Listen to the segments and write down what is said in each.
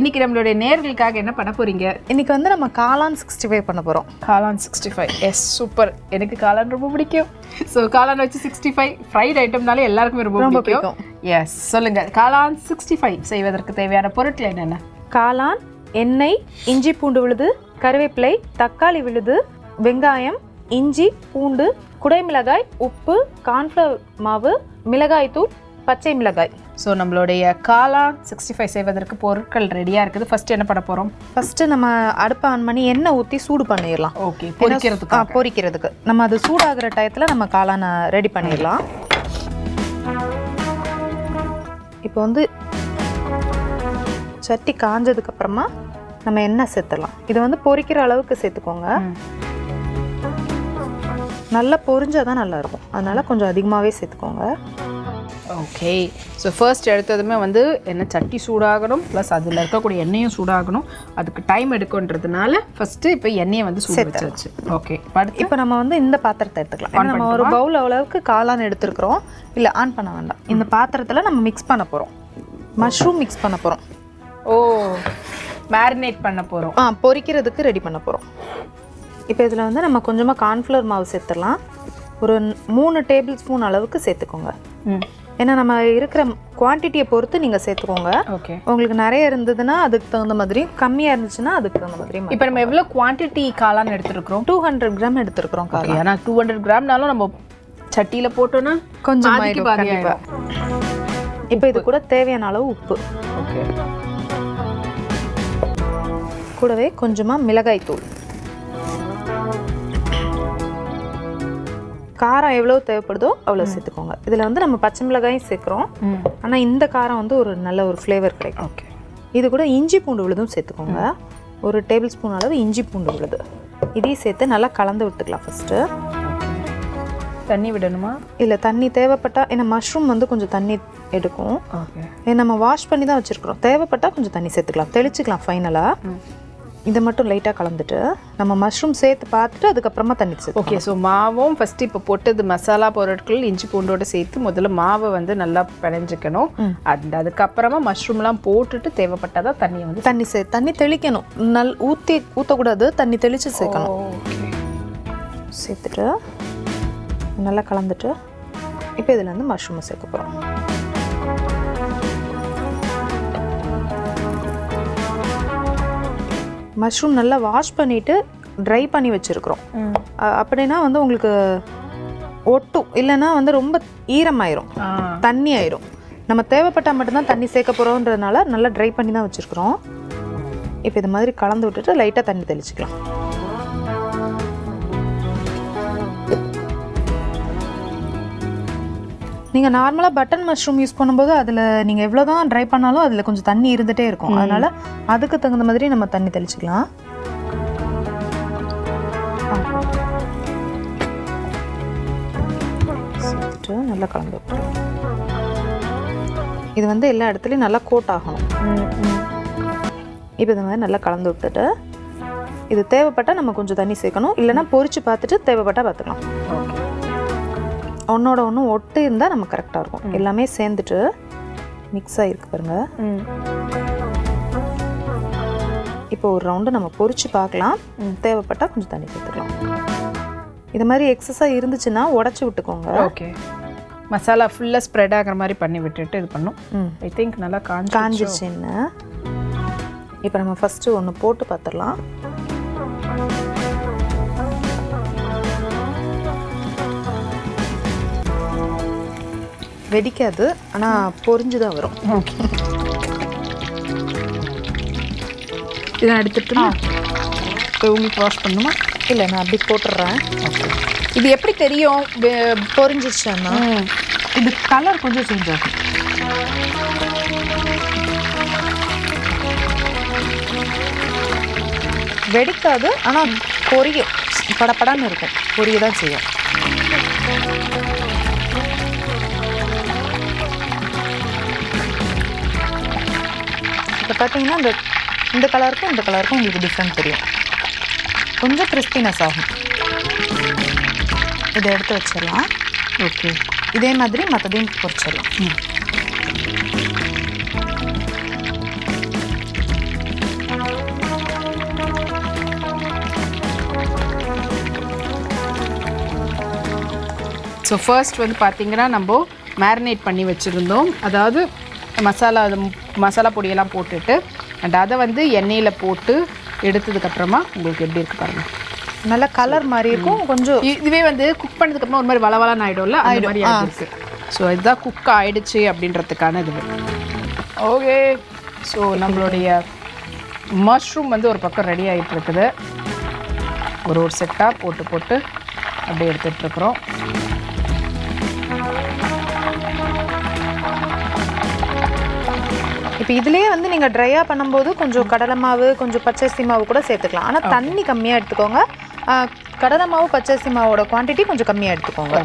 இன்னைக்கு நம்மளுடைய நேர்களுக்காக என்ன பண்ண போறீங்க? இன்னைக்கு வந்து நம்ம காளான் சிக்ஸ்டி ஃபைவ் பண்ண போகிறோம் காளான் சிக்ஸ்டி ஃபைவ் எஸ் சூப்பர் எனக்கு காளான் ரொம்ப பிடிக்கும். ஸோ காளான் வச்சு சிக்ஸ்டி ஃபைவ் ஃப்ரைட் ஐட்டம்னாலே எல்லாருக்குமே ரொம்ப ரொம்ப பிடிக்கும். எஸ் சொல்லுங்க. காளான் சிக்ஸ்டி ஃபைவ் செய்வதற்கு தேவையான பொருட்கள் என்னென்ன? காளான் எண்ணெய் இஞ்சி பூண்டு விழுது கருவேப்பிலை தக்காளி விழுது வெங்காயம் இஞ்சி பூண்டு குடைமிளகாய் உப்பு கார்ன்ஃப்ளவர் மாவு மிளகாய்த்தூள் பச்சை மிளகாய். ஸோ நம்மளுடைய காளான் சிக்ஸ்டி ஃபைவ் செய்வதற்கு பொருட்கள் ரெடியாக இருக்குது. ஃபர்ஸ்ட் என்ன பண்ண போகிறோம் ஃபஸ்ட்டு நம்ம அடுப்பை ஆன் பண்ணி எண்ணெய் ஊற்றி சூடு பண்ணிடலாம். ஓகே பொரிக்கிறதுக்கு பொரிக்கிறதுக்கு நம்ம அது சூடாகிற டயத்தில் நம்ம காளானை ரெடி பண்ணிடலாம். இப்போ வந்து சட்டி காஞ்சதுக்கு அப்புறமா நம்ம எண்ணெய் சேர்த்துடலாம். இதை வந்து பொரிக்கிற அளவுக்கு சேர்த்துக்கோங்க. நல்லா பொரிஞ்சாதான் தான் நல்லா இருக்கும். அதனால கொஞ்சம் அதிகமாகவே சேர்த்துக்கோங்க. ஓகே ஸோ ஃபர்ஸ்ட் எடுத்ததுமே வந்து என்ன சட்டி சூடாகணும். ப்ளஸ் அதில் இருக்கக்கூடிய எண்ணெயும் சூடாகணும். அதுக்கு டைம் எடுக்குன்றதுனால ஃபர்ஸ்ட்டு இப்போ எண்ணெயை வந்து சூடு ஓகே அடுத்து? இப்போ நம்ம வந்து இந்த பாத்திரத்தை எடுத்துக்கலாம். நம்ம ஒரு பவுல் அளவுக்கு காளான் எடுத்துருக்குறோம். இல்லை ஆன் பண்ண வேண்டாம். இந்த பாத்திரத்தில் நம்ம மிக்ஸ் பண்ண போகிறோம் மஷ்ரூம் மிக்ஸ் பண்ண போகிறோம் ஓ மேரினேட் பண்ண போகிறோம் ஆ பொரிக்கிறதுக்கு ரெடி பண்ண போகிறோம் இப்போ இதில் வந்து நம்ம கொஞ்சமாக கார்ன்ஃப்ளவர் மாவு சேர்த்துடலாம். ஒரு மூணு டேபிள் ஸ்பூன் அளவுக்கு சேர்த்துக்கோங்க. ம். ஏன்னா நம்ம இருக்கிற குவான்டிட்டியை பொறுத்து நீங்கள் சேர்த்துக்கோங்க. ஓகே உங்களுக்கு நிறைய இருந்ததுன்னா அதுக்கு தகுந்த மாதிரி கம்மியாக இருந்துச்சுன்னா அதுக்கு தகுந்த மாதிரி இப்போ நம்ம எவ்வளோ குவான்டிட்டி காளான் எடுத்துருக்குறோம்? டூ ஹண்ட்ரட் கிராம் எடுத்துருக்குறோம் காரம் ஏன்னா டூ ஹண்ட்ரட் கிராம்னாலும் நம்ம சட்டியில் போட்டோன்னா கொஞ்சம். இப்போ இது கூட தேவையான அளவு உப்பு. ஓகே கூடவே கொஞ்சமாக மிளகாய் தூள் காரம் எவ்வளோ தேவைப்படுதோ அவ்வளோ சேர்த்துக்கோங்க. இதில் வந்து நம்ம பச்சை மிளகாயும் சேர்க்குறோம். ஆனால் இந்த காரம் வந்து ஒரு நல்ல ஒரு ஃப்ளேவர் கிடைக்கும். ஓகே. இது கூட இஞ்சி பூண்டு விழுதும் சேர்த்துக்கோங்க. ஒரு டேபிள் ஸ்பூன் அளவு இஞ்சி பூண்டு விழுது இதையும் சேர்த்து நல்லா கலந்து விட்டுக்கலாம் ஃபஸ்ட்டு தண்ணி விடணுமா? இல்லை தண்ணி தேவைப்பட்டா ஏன்னா மஷ்ரூம் வந்து கொஞ்சம் தண்ணி எடுக்கும். நம்ம வாஷ் பண்ணி தான் வச்சுருக்குறோம். தேவைப்பட்டா கொஞ்சம் தண்ணி சேர்த்துக்கலாம். தெளிச்சுக்கலாம் ஃபைனலாக இதை மட்டும் லைட்டாக கலந்துட்டு நம்ம மஷ்ரூம் சேர்த்து பார்த்துட்டு அதுக்கப்புறமா தண்ணி சேர்த்து ஓகே ஸோ மாவும் ஃபஸ்ட்டு இப்போ போட்டது மசாலா பொருட்கள் இஞ்சி பூண்டோட சேர்த்து முதல்ல மாவை வந்து நல்லா பிணைஞ்சிக்கணும். அந்த அதுக்கப்புறமா மஷ்ரூம்லாம் போட்டுட்டு தேவைப்பட்டாதான் தண்ணியை வந்து தண்ணி சே தண்ணி தெளிக்கணும். நல் ஊற்றி ஊற்றக்கூடாது தண்ணி தெளித்து சேர்க்கணும். ஓகே சேர்த்துட்டு நல்லா கலந்துட்டு இப்போ இதில் வந்து மஷ்ரூமை சேர்க்க போகிறோம் மஷ்ரூம் நல்லா வாஷ் பண்ணிவிட்டு ட்ரை பண்ணி வச்சுருக்குறோம். அப்படின்னா வந்து உங்களுக்கு ஒட்டும் இல்லைன்னா வந்து ரொம்ப ஈரமாயிரும். தண்ணி ஆயிரும். நம்ம தேவைப்பட்டால் மட்டும்தான் தண்ணி சேர்க்க போகிறோன்றதுனால நல்லா ட்ரை பண்ணி தான் வச்சுருக்குறோம். இப்போ இது மாதிரி கலந்து விட்டுட்டு லைட்டாக தண்ணி தெளிச்சுக்கலாம். நீங்கள் நார்மலாக பட்டன் மஷ்ரூம் யூஸ் பண்ணும்போது அதில் நீங்கள் எவ்வளோ தான் ட்ரை பண்ணாலும் அதில் கொஞ்சம் தண்ணி இருந்துகிட்டே இருக்கும். அதனால் அதுக்கு தகுந்த மாதிரி நம்ம தண்ணி தெளிச்சுக்கலாம். நல்லா கலந்து இது வந்து எல்லா இடத்துலையும் நல்லா கோட் ஆகணும். இப்போ இது மாதிரி நல்லா கலந்து விட்டுட்டு இது தேவைப்பட்டால் நம்ம கொஞ்சம் தண்ணி சேர்க்கணும். இல்லைன்னா பொரிச்சு பார்த்துட்டு தேவைப்பட்டால் பார்த்துக்கலாம். ஒன்றோட ஒன்று ஒட்டு இருந்தால் நம்ம கரெக்டாக இருக்கும். எல்லாமே சேர்ந்துட்டு மிக்ஸ் ஆகிருக்கு பாருங்க. இப்போ ஒரு ரவுண்டு நம்ம பொரிச்சு பார்க்கலாம். தேவைப்பட்டால் கொஞ்சம் தண்ணி சேர்த்துக்கலாம். இது மாதிரி எக்ஸஸாக இருந்துச்சுன்னா உடச்சி விட்டுக்கோங்க. ஓகே. மசாலா ஃபுல்லாக ஸ்ப்ரெட் ஆகிற மாதிரி பண்ணி விட்டுட்டு இது பண்ணும். ஐ திங்க் நல்லா காஞ்சி காஞ்சிருச்சுன்னு இப்போ நம்ம ஃபஸ்ட்டு ஒன்று போட்டு பார்த்துடலாம். வெடிக்காது ஆனால் பொரிஞ்சு தான் வரும் இதை எடுத்துட்டு இப்போ உங்களுக்கு வாஷ் பண்ணுமா இல்லை நான் அப்படி போட்டுடுறேன் இது எப்படி தெரியும்? பொரிஞ்சிருச்சுன்னா இது கலர் கொஞ்சம் சேஞ்ச் ஆகும். வெடிக்காது ஆனால் பொரியும். படபடன்னு இருக்கும். பொரிய தான் செய்யும். பார்த்தீங்கன்னா இந்த இந்த கலருக்கும் இந்த கலருக்கும் உங்களுக்கு டிஃப்ரெண்ட் தெரியும். கொஞ்சம் கிறிஸ்பினஸ் ஆகும். இதை எடுத்து வச்சிடலாம். ஓகே இதே மாதிரி மற்றதையும் பொறிச்சிடலாம் ஸோ ஃபர்ஸ்ட் வந்து பார்த்திங்கன்னா நம்ம மேரினேட் பண்ணி வச்சுருந்தோம். அதாவது மசாலா அது மசாலா பொடியெல்லாம் போட்டுட்டு அண்ட் அதை வந்து எண்ணெயில் போட்டு எடுத்ததுக்கப்புறமா உங்களுக்கு எப்படி இருக்கு பாருங்கள் நல்ல கலர் மாதிரி இருக்கும் கொஞ்சம் இதுவே வந்து குக் பண்ணதுக்கப்புறம் ஒரு மாதிரி வளவலான்னு ஆகிடும்ல அந்த மாதிரி ஆகிருக்கு ஸோ இதுதான் குக் ஆயிடுச்சு அப்படின்றதுக்கான இது. ஓகே ஸோ நம்மளுடைய மஷ்ரூம் வந்து ஒரு பக்கம் ரெடி ஆகிட்டு இருக்குது. ஒரு ஒரு செட்டாக போட்டு போட்டு அப்படியே எடுத்துட்டு இப்போ இதுலயே வந்து நீங்க ட்ரையா பண்ணும்போது கொஞ்சம் கடலை மாவு கொஞ்சம் பச்சரிசி மாவு கூட சேர்த்துக்கலாம். ஆனா தண்ணி கம்மியா எடுத்துக்கோங்க. கடலை மாவு பச்சரிசி மாவோட குவாண்டிட்டி கொஞ்சம் கம்மியா எடுத்துக்கோங்க.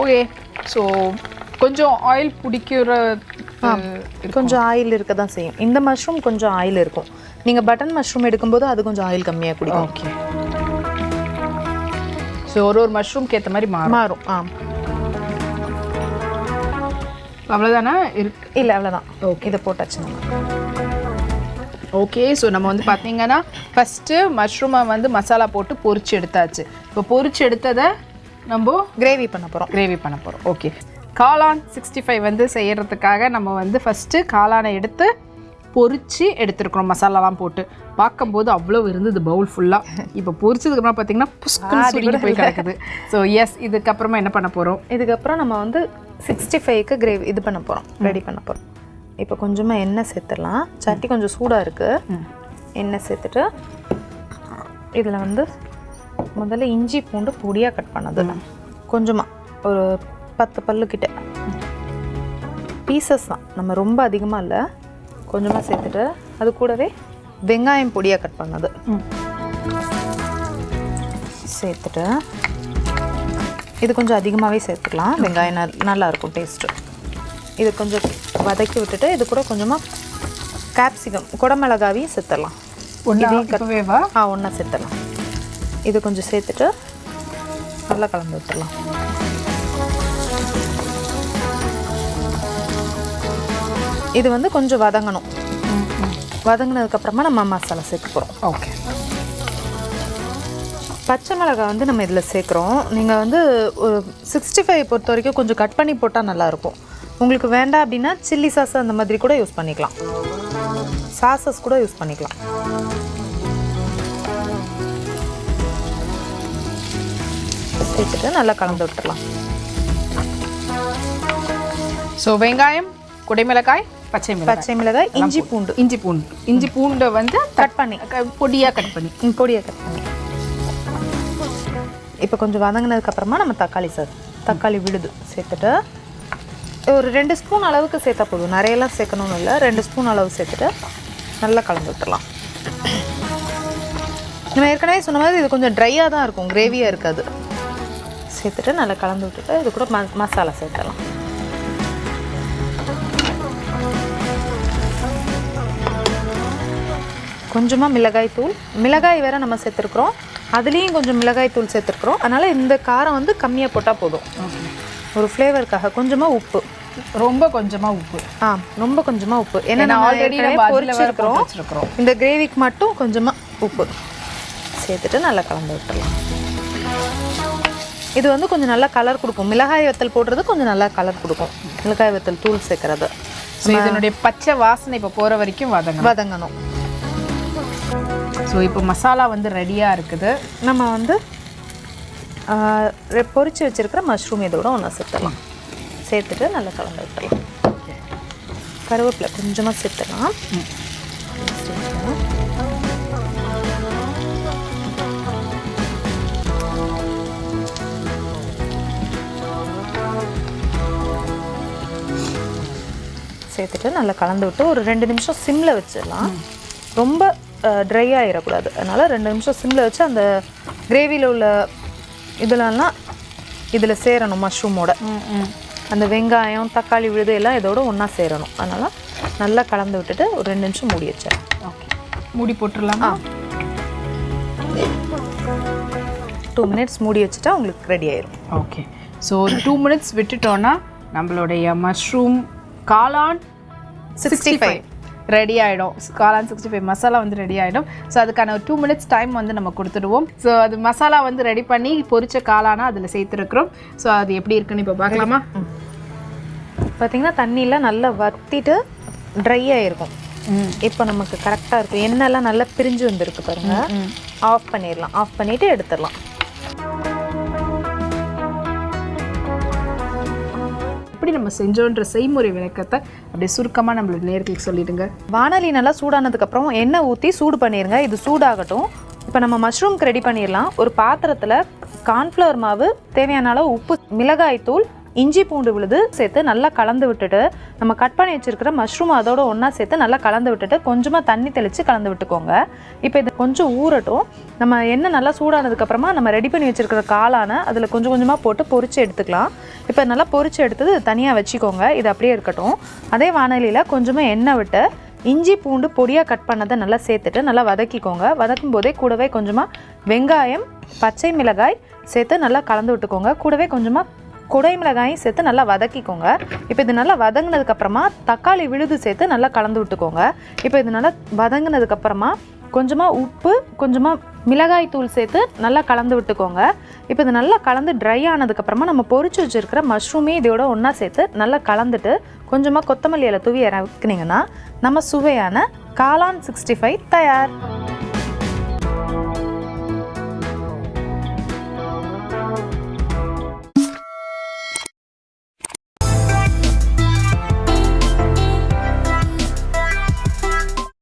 ஓகே ஓகே ஸோ கொஞ்சம் ஆயில் பிடிக்கிற கொஞ்சம் ஆயில் இருக்க தான் செய்யும். இந்த மஷ்ரூம் கொஞ்சம் ஆயில் இருக்கும். நீங்க பட்டன் மஷ்ரூம் எடுக்கும்போது அது கொஞ்சம் ஆயில் கம்மியா குடிக்கும். ஓகே ஸோ ஒரு ஒரு மஷ்ரூம்க்கு ஏற்ற மாதிரி மாறும். மாறும் ஆ அவ்வளோதானே இருக்கு இல்ல அவ்வளவுதான். ஓகே இதை போட்டாச்சு ஓகே ஸோ நம்ம வந்து பார்த்தீங்கன்னா ஃபஸ்ட்டு மஷ்ரூமை வந்து மசாலா போட்டு பொரிச்சு எடுத்தாச்சு. இப்போ பொரிச்சு எடுத்ததை நம்ம கிரேவி பண்ண போறோம். கிரேவி பண்ண போகிறோம் ஓகே காளான் சிக்ஸ்டி ஃபைவ் வந்து செய்யறதுக்காக நம்ம வந்து ஃபஸ்ட்டு காளானை எடுத்து பொரிச்சு எடுத்துருக்குறோம் மசாலாலாம் போட்டு. பார்க்கும்போது அவ்வளோ இருந்தது பவுல் ஃபுல்லாக இப்போ பொரிச்சதுக்கப்புறம் பார்த்தீங்கன்னா சுருங்கி போய் கிடக்குது. ஸோ எஸ் இதுக்கப்புறமா என்ன பண்ண போகிறோம் இதுக்கப்புறம் நம்ம வந்து சிக்ஸ்டி ஃபைவ்க்கு கிரேவி இது பண்ண போகிறோம் ரெடி பண்ண போகிறோம் இப்போ கொஞ்சமாக எண்ணெய் சேர்த்துடலாம். சட்டி கொஞ்சம் சூடாக இருக்குது எண்ணெய் சேர்த்துட்டு இதில் வந்து முதல்ல இஞ்சி பூண்டு பொடியாக கட் பண்ணது. கொஞ்சமாக ஒரு பத்து பல்லு கிட்ட. பீசஸ் தான். நம்ம ரொம்ப அதிகமாக இல்லை. கொஞ்சமாக சேர்த்துட்டு அது கூடவே வெங்காயம் பொடியாக கட் பண்ணது. சேர்த்துட்டு இது கொஞ்சம் அதிகமாகவே சேர்த்துக்கலாம். வெங்காயம் நல்- நல்லா இருக்கும் டேஸ்ட்டு இது கொஞ்சம் வதக்கி விட்டுட்டு இது கூட கொஞ்சமாக கேப்சிகம் குடமிளகாவையும் சேர்த்துடலாம் ஒன்று ஆ ஒன்றா சேர்த்துடலாம். இது கொஞ்சம் சேர்த்துட்டு நல்லா கலந்து விட்டுடலாம். இது வந்து கொஞ்சம் வதங்கணும். வதங்கினதுக்கப்புறமா நம்ம மசாலா சேர்க்க போகிறோம் ஓகே. பச்சை மிளகாய் வந்து நம்ம இதில் சேர்க்குறோம். நீங்கள் வந்து ஒரு சிக்ஸ்டி ஃபைவ் பொறுத்த வரைக்கும் கொஞ்சம் கட் பண்ணி போட்டால் நல்லாயிருக்கும். உங்களுக்கு வேண்டாம் அப்படின்னா சில்லி சாஸ் அந்த மாதிரி கூட யூஸ் பண்ணிக்கலாம். சாசஸ் கூட யூஸ் பண்ணிக்கலாம். சேர்த்துட்டு நல்லா கலந்து விட்டுறலாம் ஸோ வெங்காயம் குடைமிளகாய் பச்சை மிளகாய். பச்சை மிளகாய் இஞ்சி பூண்டு. இஞ்சி பூண்டு. இஞ்சி பூண்டை வந்து கட் பண்ணி. பொடியாக கட் பண்ணி. ம், பொடியை கட் பண்ணி. இப்போ கொஞ்சம் வதங்கினதுக்கு அப்புறமா நம்ம தக்காளி சார் தக்காளி விழுது. சேர்த்துட்டு ஒரு ரெண்டு ஸ்பூன் அளவுக்கு சேர்த்தா போதும். நிறையெல்லாம் சேர்க்கணும்னு இல்லை. ரெண்டு ஸ்பூன் அளவு சேர்த்துட்டு நல்லா கலந்து விட்டுறலாம் நம்ம ஏற்கனவே சொன்ன மாதிரி இது கொஞ்சம் ட்ரையாக தான் இருக்கும். கிரேவியாக இருக்காது. சேர்த்துட்டு நல்லா கலந்து விட்டுட்டு இது கூட ம மசாலா சேர்த்துடலாம். கொஞ்சமாக மிளகாய் தூள். மிளகாய் வேற நம்ம சேர்த்துருக்குறோம். அதுலேயும் கொஞ்சம் மிளகாய் தூள் சேர்த்துருக்குறோம். அதனால் இந்த காரம் வந்து கம்மியாக போட்டால் போதும். ஒரு ஃப்ளேவருக்காக கொஞ்சமாக உப்பு. ரொம்ப கொஞ்சமாக உப்பு. ஆ ரொம்ப கொஞ்சமாக உப்பு. ஏன்னா வேற பொரிச்சிருக்கிறோம். இந்த கிரேவிக்கு மட்டும் கொஞ்சமாக உப்பு. சேர்த்துட்டு நல்லா கலந்து விட்டுறலாம் இது வந்து கொஞ்சம் நல்லா கலர் கொடுக்கும். மிளகாய் வத்தல் போடுறது கொஞ்சம் நல்லா கலர் கொடுக்கும். மிளகாய் வத்தல் தூள் சேர்க்கறது. இதனுடைய பச்சை வாசனை இப்போ போகிற வரைக்கும் வதங்கணும். வதங்கணும். ஸோ இப்போ மசாலா வந்து ரெடியாக இருக்குது. நம்ம வந்து பொறிச்சு வச்சுருக்கிற மஷ்ரூம் இதோட ஒன்று சேர்த்துடலாம். சேர்த்துட்டு நல்லா கலந்து விட்டுறலாம் கருவேப்பிலை கொஞ்சமாக சேர்த்துக்கலாம் சேர்த்துட்டு நல்லா கலந்து விட்டு ஒரு ரெண்டு நிமிஷம் சிம்மில் வச்சிடலாம். ரொம்ப ட்ரை ஆகிடக்கூடாது அதனால் ரெண்டு நிமிஷம் சிம்மில் வச்சு அந்த கிரேவியில் உள்ள இதெல்லாம் இதில் சேரணும் மஷ்ரூமோட அந்த வெங்காயம் தக்காளி விழுது எல்லாம் இதோட ஒன்றா சேரணும். அதனால் நல்லா கலந்து விட்டுட்டு ஒரு ரெண்டு நிமிஷம் மூடி வச்சிடலாம் ஓகே. மூடி போட்டுடலாமா டூ மினிட்ஸ் மூடி வச்சுட்டா உங்களுக்கு ரெடி ஆயிரும். ஓகே. ஸோ டூ மினிட்ஸ் விட்டுட்டோன்னா நம்மளுடைய மஷ்ரூம் காளான் சிக்ஸ்டி ஃபைவ் ரெடி ஆகிடும் காளான் சிக்ஸ்டி ஃபைவ் மசாலா வந்து ரெடி ஆகிடும் ஸோ அதுக்கான ஒரு டூ மினிட்ஸ் டைம் வந்து நம்ம கொடுத்துடுவோம். ஸோ அது மசாலா வந்து ரெடி பண்ணி பொரிச்ச காளானா அதில் சேர்த்துருக்குறோம். ஸோ அது எப்படி இருக்குன்னு இப்போ பார்க்கலாமா? பார்த்தீங்கன்னா தண்ணியில் நல்லா வத்திட்டு ட்ரை ஆயிருக்கும். இப்போ நமக்கு கரெக்டாக இருக்கும் எண்ணெய்லாம் நல்லா பிரிஞ்சு வந்திருக்கு பாருங்க. ஆஃப் பண்ணிடலாம். ஆஃப் பண்ணிட்டு எடுத்துடலாம். எப்படி நம்ம செஞ்சோன்ற செய்முறை விளக்கத்தை அப்படியே சுருக்கமாக நம்மளோட நேர்களுக்கு சொல்லிடுங்க. வானொலி நல்லா சூடானதுக்கப்புறம் எண்ணெய் ஊற்றி சூடு பண்ணிடுங்க இது சூடாகட்டும். இப்போ நம்ம மஷ்ரூம்க்கு ரெடி பண்ணிடலாம் ஒரு பாத்திரத்தில் கார்ன்ஃப்ளவர் மாவு தேவையான அளவு உப்பு மிளகாய் தூள் இஞ்சி பூண்டு விழுது சேர்த்து நல்லா கலந்து விட்டுட்டு நம்ம கட் பண்ணி வச்சுருக்கிற மஷ்ரூம் அதோட ஒன்றா சேர்த்து நல்லா கலந்து விட்டுட்டு கொஞ்சமாக தண்ணி தெளித்து கலந்து விட்டுக்கோங்க. இப்போ இது கொஞ்சம் ஊறட்டும். நம்ம எண்ணெய் நல்லா சூடானதுக்கப்புறமா நம்ம ரெடி பண்ணி வச்சிருக்கிற காளான அதில் கொஞ்சம் கொஞ்சமாக போட்டு பொறிச்சு எடுத்துக்கலாம். இப்போ நல்லா பொறிச்சு எடுத்தது தனியாக வச்சுக்கோங்க. இது அப்படியே இருக்கட்டும். அதே வானொலியில் கொஞ்சமாக எண்ணெய் விட்டு இஞ்சி பூண்டு பொடியாக கட் பண்ணதை நல்லா சேர்த்துட்டு நல்லா வதக்கிக்கோங்க. வதக்கும் போதே கூடவே கொஞ்சமாக வெங்காயம் பச்சை மிளகாய் சேர்த்து நல்லா கலந்து விட்டுக்கோங்க. கூடவே கொஞ்சமாக குடைமிளகாயும் சேர்த்து நல்லா வதக்கிக்கோங்க. இப்போ இது நல்லா வதங்கினதுக்கப்புறமா தக்காளி விழுது சேர்த்து நல்லா கலந்து விட்டுக்கோங்க. இப்போ இது நல்லா வதங்கினதுக்கப்புறமா கொஞ்சமாக உப்பு கொஞ்சமாக மிளகாய் தூள் சேர்த்து நல்லா கலந்து விட்டுக்கோங்க. இப்போ இது நல்லா கலந்து ட்ரை ஆனதுக்கப்புறமா நம்ம பொறிச்சு வச்சுருக்கிற மஷ்ரூமே இதோட ஒன்றா சேர்த்து நல்லா கலந்துட்டு கொஞ்சமாக கொத்தமல்லி இலை தூவி இறக்குனீங்கன்னா நம்ம சுவையான காளான் சிக்ஸ்டி ஃபைவ் தயார்.